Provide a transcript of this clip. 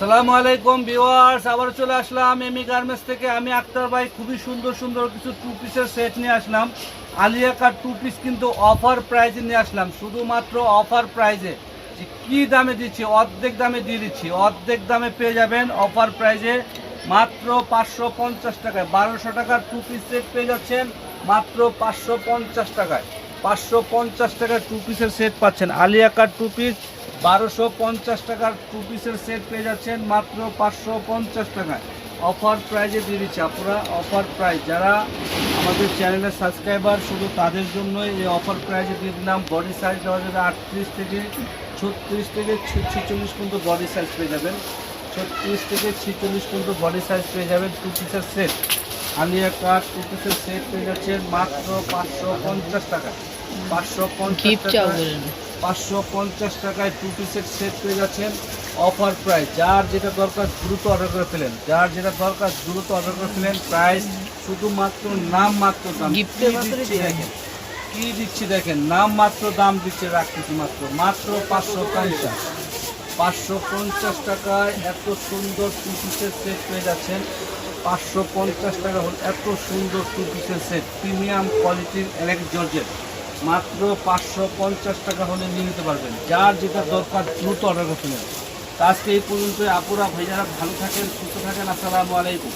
সালামু আলাইকুম ভিউয়ার্স আবার চলে আসলাম এমি গার্মেন্টস থেকে। আমি আক্তার ভাই, খুবই সুন্দর সুন্দর কিছু টু পিসের সেট নিয়ে আসলাম। আলিয়া কার টু পিস কিন্তু অফার প্রাইজে নিয়ে আসলাম। শুধুমাত্র অফার প্রাইজে যে কী দামে দিচ্ছি, অর্ধেক দামে দিয়ে দিচ্ছি, অর্ধেক দামে পেয়ে যাবেন অফার প্রাইজে মাত্র পাঁচশো পঞ্চাশ টাকায়। বারোশো টাকার টু পিস সেট পেয়ে যাচ্ছেন, মাত্র পাঁচশো পঞ্চাশ টাকায়। পাঁচশো পঞ্চাশ টাকার টু পিসের সেট পাচ্ছেন। আলিয়া কার টু পিস বারোশো পঞ্চাশ টাকার টু পিসের সেট পেয়ে যাচ্ছেন মাত্র পাঁচশো পঞ্চাশ টাকায়। অফার প্রাইজে দিয়ে দিচ্ছে আপনারা অফার প্রাইজ যারা আমাদের চ্যানেলের সাবস্ক্রাইবার শুধু তাদের জন্যই এই অফার প্রাইজে দিয়ে দিলাম। বডি সাইজ দেওয়া যাবে আটত্রিশ থেকে ছত্রিশ থেকে ছিচল্লিশ পর্যন্ত বডি সাইজ পেয়ে যাবেন। ছত্রিশ থেকে ছিচল্লিশ পর্যন্ত বডি সাইজ পেয়ে যাবেন টু পিসের সেট আলিয়া কাঠ টু পিসের সেট পেয়ে যাচ্ছেন মাত্র পাঁচশো পঞ্চাশ টাকা পাঁচশো পঞ্চাশ টাকা পাঁচশো পঞ্চাশ টাকায় টু পিসের সেট পেয়ে যাচ্ছেন। অফার প্রাইস যার যেটা দরকার দ্রুত অর্ডার করে ফেলেন। যার যেটা দরকার দ্রুত অর্ডার করে ফেলেন প্রাইস শুধুমাত্র নাম মাত্র দাম। দিচ্ছি দেখেন কি দিচ্ছি দেখেন নাম মাত্র দাম দিচ্ছে রাখতেছি মাত্র মাত্র পাঁচশো পঞ্চাশ। পাঁচশো পঞ্চাশ টাকায় এত সুন্দর টু পিসের সেট পেয়ে যাচ্ছেন। পাঁচশো পঞ্চাশ টাকা হল এত সুন্দর টু পিসের সেট প্রিমিয়াম কোয়ালিটির অ্যালেক্স জর্জের মাত্র পাঁচশো পঞ্চাশ টাকা হলে নিয়ে নিতে পারবেন। যার যেটা দরকার দ্রুত অর্ডার করতে নেবেন আজকে এই পর্যন্ত আপুরা, ভাইজারা, ভালো থাকেন, সুস্থ থাকেন। আসসালামু আলাইকুম।